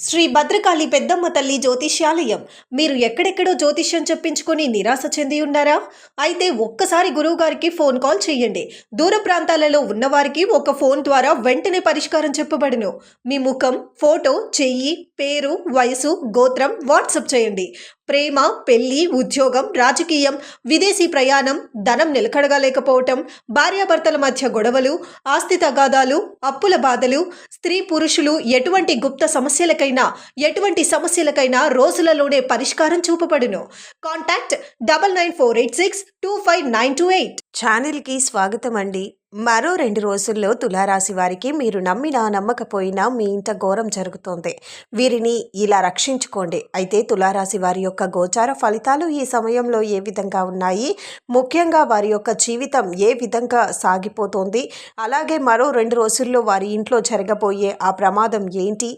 శ్రీ భద్రకాళి పెద్దమ్మ తల్లి జ్యోతిష్యాలయం. మీరు ఎక్కడెక్కడో జ్యోతిష్యం చెప్పించుకొని నిరాశ చెంది ఉన్నారా అయితే ఒక్కసారి గురువుగారికి ఫోన్ కాల్ చేయండి దూర ప్రాంతాలలో ఉన్నవారికి ఒక ఫోన్ ద్వారా వెంటనే పరిష్కారం చెప్పబడును. మీ ముఖం ఫోటో చెయ్యి పేరు వయసు గోత్రం వాట్సప్ చేయండి. ప్రేమ పెళ్ళి ఉద్యోగం రాజకీయం విదేశీ ప్రయాణం ధనం నిలకడగా లేకపోవటం భార్యాభర్తల మధ్య గొడవలు ఆస్తి తగాదాలు అప్పుల బాధలు స్త్రీ పురుషులు ఎటువంటి గుప్త సమస్యలకై సమస్యలకైనా ఎటువంటి సమస్యలకైనా రోజులలోనే పరిష్కారం చూపబడును. Contact double nine four eight six two five nine two eight. ఛానల్కి స్వాగతం అండి మరో రెండు రోజుల్లో తులారాశి వారికి మీరు నమ్మినా నమ్మకపోయినా మీ ఇంట ఘోరం జరుగుతోంది. వీరిని ఇలా రక్షించుకోండి. అయితే తులారాశి వారి యొక్క గోచార ఫలితాలు ఈ సమయంలో ఏ విధంగా ఉన్నాయి? ముఖ్యంగా వారి యొక్క జీవితం ఏ విధంగా సాగిపోతోంది? అలాగే మరో రెండు రోజుల్లో వారి ఇంట్లో జరగబోయే ఆ ప్రమాదం ఏంటి?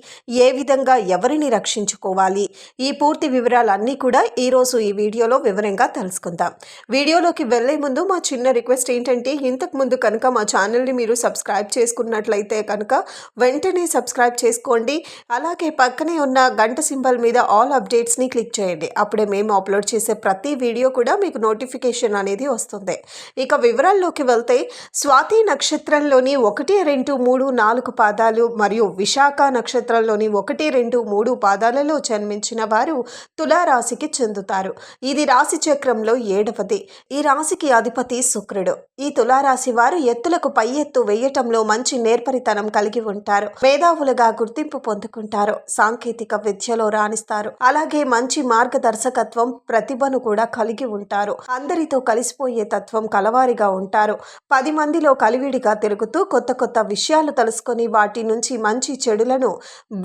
ఏ విధంగా ఎవరిని రక్షించుకోవాలి? ఈ పూర్తి వివరాలన్నీ కూడా ఈరోజు ఈ వీడియోలో వివరంగా తెలుసుకుందాం. వీడియోలోకి వెళ్ళే ముందు మా చిన్న రిక్వెస్ట్ ఏంటంటే ఇంతకు ముందు కనుక మా ఛానల్ని మీరు సబ్స్క్రైబ్ చేసుకున్నట్లయితే కనుక వెంటనే సబ్స్క్రైబ్ చేసుకోండి. అలాగే పక్కనే ఉన్న గంట సింబల్ మీద ఆల్ అప్డేట్స్ని క్లిక్ చేయండి. అప్పుడే మేము అప్లోడ్ చేసే ప్రతి వీడియో కూడా మీకు నోటిఫికేషన్ అనేది వస్తుంది. ఇక వివరాల్లోకి వెళ్తే స్వాతి నక్షత్రంలోని ఒకటి రెండు మూడు నాలుగు పాదాలు మరియు విశాఖ నక్షత్రంలోని ఒకటి రెండు మూడు పాదాలలో జన్మించిన వారు తులారాశికి చెందుతారు. ఇది రాశి చక్రంలో ఏడవది. ఈ రాశికి అధిపతి శుక్రుడు. ఈ తులారాశి వారు ఎత్తులకు పై ఎత్తు వేయటంలో మంచి నేర్పరితనం కలిగి ఉంటారు. మేధావులుగా గుర్తింపు పొందుకుంటారు. సాంకేతిక విద్యలో రాణిస్తారు. అలాగే మంచి మార్గదర్శకత్వం ప్రతిభను కూడా కలిగి ఉంటారు. అందరితో కలిసిపోయే తత్వం కలవారిగా ఉంటారు. పది మందిలో కలివిడిగా తిరుగుతూ కొత్త కొత్త విషయాలు తెలుసుకొని వాటి నుంచి మంచి చెడులను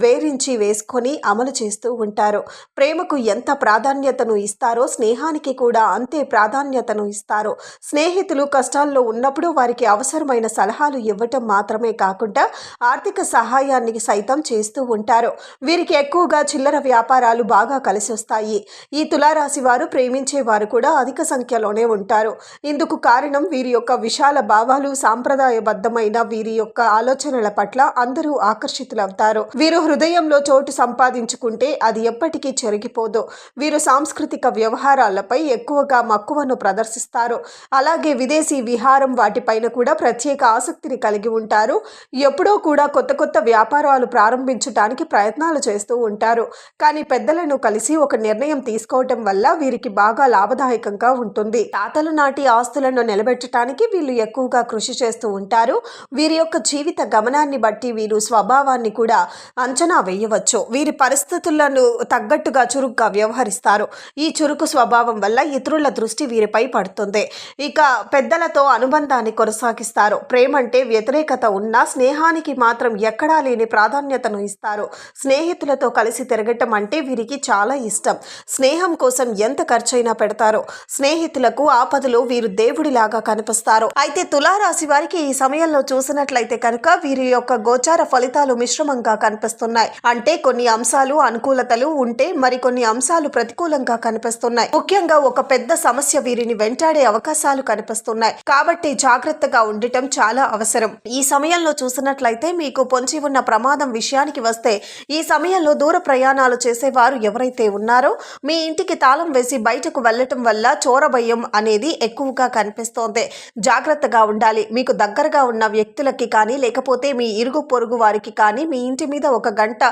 వేరించి వేసుకొని అమలు చేస్తూ ఉంటారు. ప్రేమకు ఎంత ప్రాధాన్యతను ఇస్తారో స్నేహానికి కూడా అంతే ప్రాధాన్యతను ఇస్తారు. స్నేహ స్నేహితులు కష్టాల్లో ఉన్నప్పుడు వారికి అవసరమైన సలహాలు ఇవ్వటం మాత్రమే కాకుండా ఆర్థిక సహాయాన్ని సైతం చేస్తూ ఉంటారు. వీరికి ఎక్కువగా చిల్లర వ్యాపారాలు బాగా కలిసి వస్తాయి. ఈ తులారాశి వారు ప్రేమించే వారు కూడా అధిక సంఖ్యలోనే ఉంటారు. ఇందుకు కారణం వీరి యొక్క విశాల భావాలు సాంప్రదాయబద్ధమైన వీరి యొక్క ఆలోచనల పట్ల అందరూ ఆకర్షితులవుతారు. వీరు హృదయంలో చోటు సంపాదించుకుంటే అది ఎప్పటికీ చెరిగిపోదు. వీరు సాంస్కృతిక వ్యవహారాలపై ఎక్కువగా మక్కువను ప్రదర్శిస్తారు. అలాగే విదేశీ విహారం వాటిపైన కూడా ప్రత్యేక ఆసక్తిని కలిగి ఉంటారు. ఎప్పుడో కూడా కొత్త కొత్త వ్యాపారాలు ప్రారంభించడానికి ప్రయత్నాలు చేస్తూ ఉంటారు. కానీ పెద్దలను కలిసి ఒక నిర్ణయం తీసుకోవటం వల్ల వీరికి బాగా లాభదాయకంగా ఉంటుంది. తాతలు నాటి ఆస్తులను నిలబెట్టడానికి వీళ్ళు ఎక్కువగా కృషి చేస్తూ ఉంటారు. వీరి యొక్క జీవిత గమనాన్ని బట్టి వీరు స్వభావాన్ని కూడా అంచనా వేయవచ్చు. వీరి పరిస్థితులను తగ్గట్టుగా చురుగ్గా వ్యవహరిస్తారు. ఈ చురుకు స్వభావం వల్ల ఇతరుల దృష్టి వీరిపై పడుతుంది. ఇక పెద్దలతో అనుబంధాన్ని కొనసాగిస్తారు. ప్రేమ అంటే వ్యతిరేకత ఉన్నా స్నేహానికి మాత్రం ఎక్కడా లేని ప్రాధాన్యతను ఇస్తారు. స్నేహితులతో కలిసి తిరగటం అంటే వీరికి చాలా ఇష్టం. స్నేహం కోసం ఎంత ఖర్చైనా పెడతారు. స్నేహితులకు ఆపదలో వీరు దేవుడిలాగా కనిపిస్తారు. అయితే తులారాశి వారికి ఈ సమయంలో చూసినట్లయితే కనుక వీరి యొక్క గోచార ఫలితాలు మిశ్రమంగా కనిపిస్తున్నాయి. అంటే కొన్ని అంశాలు అనుకూలతలు ఉంటే మరికొన్ని అంశాలు ప్రతికూలంగా కనిపిస్తున్నాయి. ముఖ్యంగా ఒక పెద్ద సమస్య వీరిని వెంటాడే అవకాశాలు కనిపి కనిపిస్తున్నాయి. కాబట్టి జాగ్రత్తగా ఉండటం చాలా అవసరం. ఈ సమయంలో చూసినట్లయితే మీకు పొంచి ఉన్న ప్రమాదం విషయానికి వస్తే ఈ సమయంలో దూర ప్రయాణాలు చేసేవారు ఎవరైతే ఉన్నారో మీ ఇంటికి తాళం వేసి బయటకు వెళ్ళటం వల్ల చోరభయం అనేది ఎక్కువగా కనిపిస్తోంది. జాగ్రత్తగా ఉండాలి. మీకు దగ్గరగా ఉన్న వ్యక్తులకి కానీ లేకపోతే మీ ఇరుగు పొరుగు వారికి కానీ మీ ఇంటి మీద ఒక గంట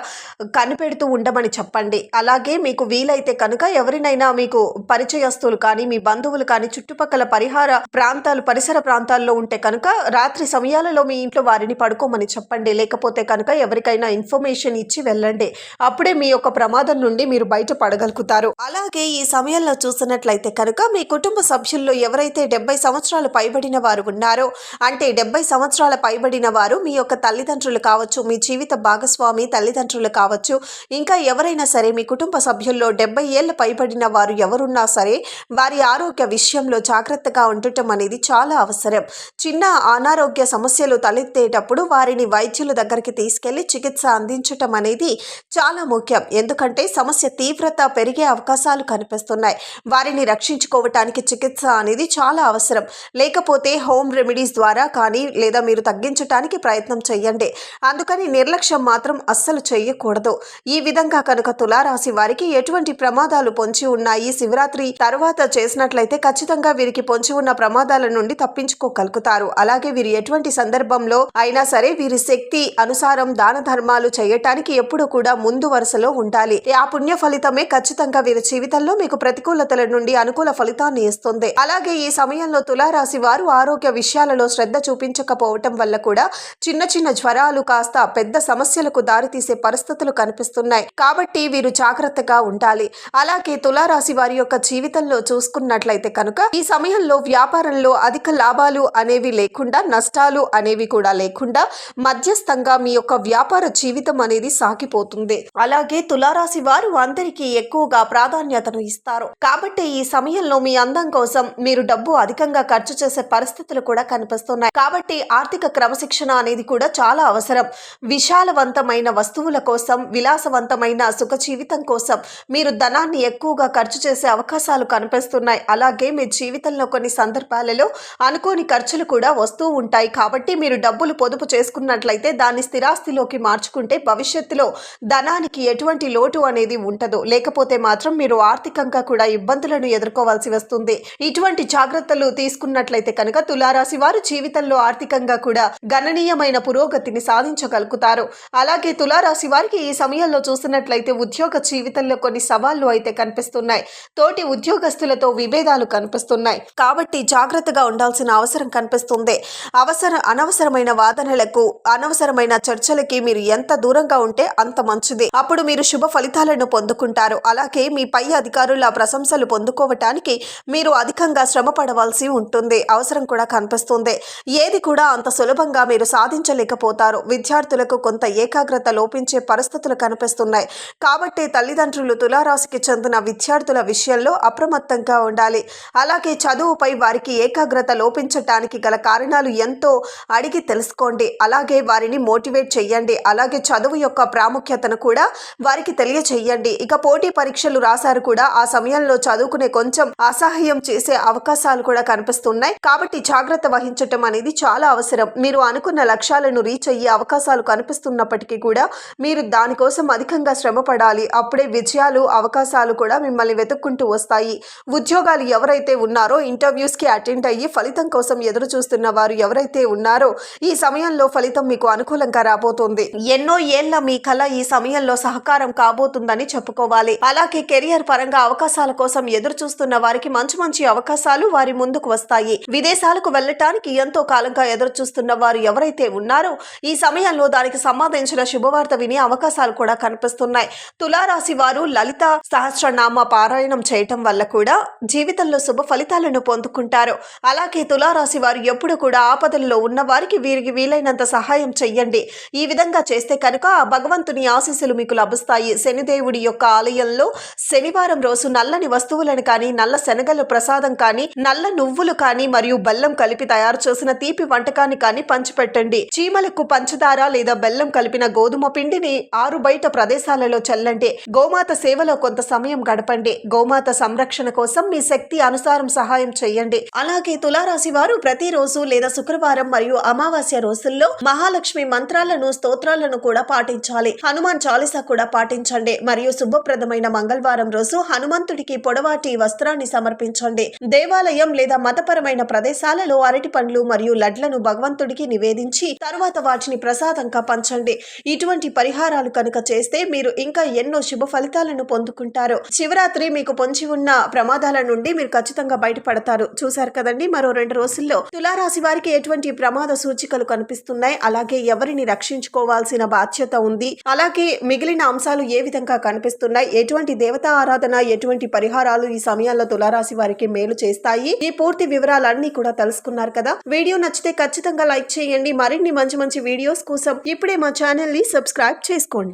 కనిపెడుతూ ఉండమని చెప్పండి. అలాగే మీకు వీలైతే కనుక ఎవరినైనా మీకు పరిచయస్తులు కానీ మీ బంధువులు కానీ చుట్టుపక్కల పరిహార ప్రాంతాలు పరిసర ప్రాంతాల్లో ఉంటే కనుక రాత్రి సమయాలలో మీ ఇంట్లో వారిని పడుకోమని చెప్పండి. లేకపోతే కనుక ఎవరికైనా ఇన్ఫర్మేషన్ ఇచ్చి వెళ్ళండి. అప్పుడే మీ యొక్క ప్రమాదం నుండి మీరు బయట పడగలుగుతారు అలాగే ఈ సమయంలో చూసినట్లయితే కనుక మీ కుటుంబ సభ్యుల్లో ఎవరైతే డెబ్బై సంవత్సరాలు పైబడిన వారు ఉన్నారో అంటే డెబ్బై సంవత్సరాల పైబడిన వారు మీ యొక్క తల్లిదండ్రులు కావచ్చు మీ జీవిత భాగస్వామి తల్లిదండ్రులు కావచ్చు ఇంకా ఎవరైనా సరే మీ కుటుంబ సభ్యుల్లో డెబ్బై ఏళ్ళ పైబడిన వారు ఎవరున్నా సరే వారి ఆరోగ్య విషయంలో జాగ్రత్తగా ఉంటే ఉండటం అనేది చాలా అవసరం. చిన్న అనారోగ్య సమస్యలు తలెత్తేటప్పుడు వారిని వైద్యుల దగ్గరికి తీసుకెళ్ళి చికిత్స అందించటం అనేది చాలా ముఖ్యం. ఎందుకంటే సమస్య తీవ్రత పెరిగే అవకాశాలు కనిపిస్తున్నాయి. వారిని రక్షించుకోవటానికి చికిత్స అనేది చాలా అవసరం. లేకపోతే హోమ్ రెమెడీస్ ద్వారా కానీ లేదా మీరు తగ్గించటానికి ప్రయత్నం చేయండి అందుకని నిర్లక్ష్యం మాత్రం అస్సలు చేయకూడదు ఈ విధంగా కనుక తులారాశి వారికి ఎటువంటి ప్రమాదాలు పొంచి ఉన్నాయి శివరాత్రి తర్వాత చేసినట్లయితే ఖచ్చితంగా వీరికి పొంచి ఉన్న ప్రమాదాల నుండి తప్పించుకోగలుగుతారు. అలాగే వీరు ఎటువంటి సందర్భంలో అయినా సరే వీరి శక్తి అనుసారం దాన ధర్మాలు చేయటానికి ఎప్పుడు కూడా ముందు వరుసలో ఉండాలి. ఆ పుణ్య ఫలితమే ఖచ్చితంగా వీరి జీవితంలో మీకు ప్రతికూలతల నుండి అనుకూల ఫలితాన్ని ఇస్తుంది. అలాగే ఈ సమయంలో తులారాశి వారు ఆరోగ్య విషయాలలో శ్రద్ధ చూపించకపోవటం వల్ల కూడా చిన్న చిన్న జ్వరాలు కాస్త పెద్ద సమస్యలకు దారితీసే పరిస్థితులు కనిపిస్తున్నాయి. కాబట్టి వీరు జాగ్రత్తగా ఉండాలి. అలాగే తులారాశి వారి యొక్క జీవితంలో చూసుకున్నట్లయితే కనుక ఈ సమయంలో వ్యాపారంలో అధిక లాభాలు అనేవి లేకుండా నష్టాలు అనేవి కూడా లేకుండా మధ్యస్థంగా మీ యొక్క వ్యాపార జీవితం అనేది సాగిపోతుంది. అలాగే తులారాశి వారు అందరికీ ఎక్కువగా ప్రాధాన్యతను ఇస్తారు. కాబట్టి ఈ సమయంలో మీ అందం కోసం మీరు డబ్బు అధికంగా ఖర్చు చేసే పరిస్థితులు కూడా కనిపిస్తున్నాయి. కాబట్టి ఆర్థిక క్రమశిక్షణ అనేది కూడా చాలా అవసరం. విశాలవంతమైన వస్తువుల కోసం విలాసవంతమైన సుఖ జీవితం కోసం మీరు ధనాన్ని ఎక్కువగా ఖర్చు చేసే అవకాశాలు కనిపిస్తున్నాయి. అలాగే మీ జీవితంలో కొన్ని సందర్భాలలో అనుకోని ఖర్చులు కూడా వస్తూ ఉంటాయి. కాబట్టి మీరు డబ్బులు పొదుపు చేసుకున్నట్లయితే దాన్ని స్థిరాస్తిలోకి మార్చుకుంటే భవిష్యత్తులో ధనానికి ఎటువంటి లోటు అనేది ఉండదు. లేకపోతే మాత్రం మీరు ఆర్థికంగా కూడా ఇబ్బందులను ఎదుర్కోవాల్సి వస్తుంది. ఇటువంటి జాగ్రత్తలు తీసుకున్నట్లయితే కనుక తులారాశి వారు జీవితంలో ఆర్థికంగా కూడా గణనీయమైన పురోగతిని సాధించగలుగుతారు. అలాగే తులారాశి వారికి ఈ సమయంలో చూసినట్లయితే ఉద్యోగ జీవితంలో కొన్ని సవాళ్ళు అయితే కనిపిస్తున్నాయి. తోటి ఉద్యోగస్తులతో విభేదాలు కనిపిస్తున్నాయి. కాబట్టి జాగ్రత్తగా ఉండాల్సిన అవసరం కనిపిస్తుంది. అవసర అనవసరమైన వాదనలకు అనవసరమైన చర్చలకి మీరు ఎంత దూరంగా ఉంటే అంత మంచిది. అప్పుడు మీరు శుభ ఫలితాలను పొందుకుంటారు. అలాగే మీ పై అధికారుల ప్రశంసలు పొందుకోవటానికి మీరు అధికంగా శ్రమ పడవలసి ఉంటుంది. అవసరం కూడా కనిపిస్తుంది. ఏది కూడా అంత సులభంగా మీరు సాధించలేకపోతారు. విద్యార్థులకు కొంత ఏకాగ్రత లోపించే పరిస్థితులు కనిపిస్తున్నాయి. కాబట్టి తల్లిదండ్రులు తులారాశికి చెందిన విద్యార్థుల విషయంలో అప్రమత్తంగా ఉండాలి. అలాగే చదువుపై వారికి ఏకాగ్రత లోపించటానికి గల కారణాలు ఎంతో అడిగి తెలుసుకోండి. అలాగే వారిని మోటివేట్ చేయండి అలాగే చదువు యొక్క ప్రాముఖ్యతను కూడా వారికి తెలియచేయండి ఇక పోటీ పరీక్షలు రాశారు కూడా. ఆ సమయంలో చదువుకునే కొంచెం అసహ్యం చేసే అవకాశాలు కూడా కనిపిస్తున్నాయి. కాబట్టి జాగ్రత్త వహించటం అనేది చాలా అవసరం. మీరు అనుకున్న లక్ష్యాలను రీచ్ అయ్యే అవకాశాలు కనిపిస్తున్నప్పటికీ కూడా మీరు దానికోసం అధికంగా శ్రమ పడాలి. అప్పుడే విజయాలు అవకాశాలు కూడా మిమ్మల్ని వెతుక్కుంటూ వస్తాయి. ఉద్యోగాలు ఎవరైతే ఉన్నారో ఇంటర్వ్యూస్కి అటెండ్ అయ్యి ఫలితం కోసం ఎదురు చూస్తున్న వారు ఎవరైతే ఉన్నారో ఈ సమయంలో ఫలితం మీకు అనుకూలంగా రాబోతోంది. ఎన్నో ఏళ్ళ మీ కళ ఈ సమయంలో సహకారం కాబోతుందని చెప్పుకోవాలి. అలాగే కెరియర్ పరంగా అవకాశాల కోసం ఎదురు చూస్తున్న వారికి మంచి మంచి అవకాశాలు వారి ముందుకు వస్తాయి. విదేశాలకు వెళ్ళటానికి ఎంతో కాలంగా ఎదురు చూస్తున్న వారు ఎవరైతే ఉన్నారో ఈ సమయంలో దానికి సంబంధించిన శుభవార్త వినే అవకాశాలు కూడా కనిపిస్తున్నాయి. తులారాశి వారు లలిత సహస్రనామ పారాయణం చేయటం వల్ల కూడా జీవితంలో శుభ ఫలితాలను పొందుకుంటారు. అలాగే తులారాశి వారు ఎప్పుడు కూడా ఆపదల్లో ఉన్న వారికి వీరికి వీలైనంత సహాయం చెయ్యండి. ఈ విధంగా చేస్తే కనుక భగవంతుని ఆశీస్సులు మీకు లభిస్తాయి. శనిదేవుడి యొక్క ఆలయంలో శనివారం రోజు నల్లని వస్తువులను కానీ నల్ల శనగలు ప్రసాదం కానీ నల్ల నువ్వులు కానీ మరియు బెల్లం కలిపి తయారు చేసిన తీపి వంటకాన్ని కానీ పంచిపెట్టండి. చీమలకు పంచదార లేదా బెల్లం కలిపిన గోధుమ పిండిని ఆరు బయట ప్రదేశాలలో చల్లండి. గోమాత సేవలో కొంత సమయం గడపండి. గోమాత సంరక్షణ కోసం మీ శక్తి అనుసారం సహాయం చేయండి అలాగే తులారాశి వారు ప్రతిరోజు లేదా శుక్రవారం మరియు అమావాస్య రోజుల్లో మహాలక్ష్మి మంత్రాలను స్తోత్రాలను కూడా పాటించాలి. హనుమాన్ చాలీసా కూడా పాటించండి. మరియు శుభప్రదమైన మంగళవారం రోజు హనుమంతుడికి పొడవాటి వస్త్రాన్ని సమర్పించండి. దేవాలయం లేదా మతపరమైన ప్రదేశాలలో అరటి పండ్లు మరియు లడ్లను భగవంతుడికి నివేదించి తరువాత వాటిని ప్రసాదంగా పంచండి. ఇటువంటి పరిహారాలు కనుక చేస్తే మీరు ఇంకా ఎన్నో శుభ ఫలితాలను పొందుకుంటారు. శివరాత్రి మీకు పొంచి ఉన్న ప్రమాదాల నుండి మీరు ఖచ్చితంగా బయటపడతారు. చూశారు కదండి. మరో రెండు రోజుల్లో తులారాశి వారికి ఎటువంటి ప్రమాద సూచికలు కనిపిస్తున్నాయి? అలాగే ఎవరిని రక్షించుకోవాల్సిన బాధ్యత ఉంది? అలాగే మిగిలిన అంశాలు ఏ విధంగా కనిపిస్తున్నాయి? ఎటువంటి దేవతా ఆరాధన ఎటువంటి పరిహారాలు ఈ సమయాల్లో తులారాశి వారికి మేలు చేస్తాయి? ఈ పూర్తి వివరాలన్నీ కూడా తెలుసుకున్నారు కదా? వీడియో నచ్చితే ఖచ్చితంగా లైక్ చేయండి. మరిన్ని మంచి మంచి వీడియోస్ కోసం ఇప్పుడే మా ఛానల్ని సబ్స్క్రైబ్ చేసుకోండి.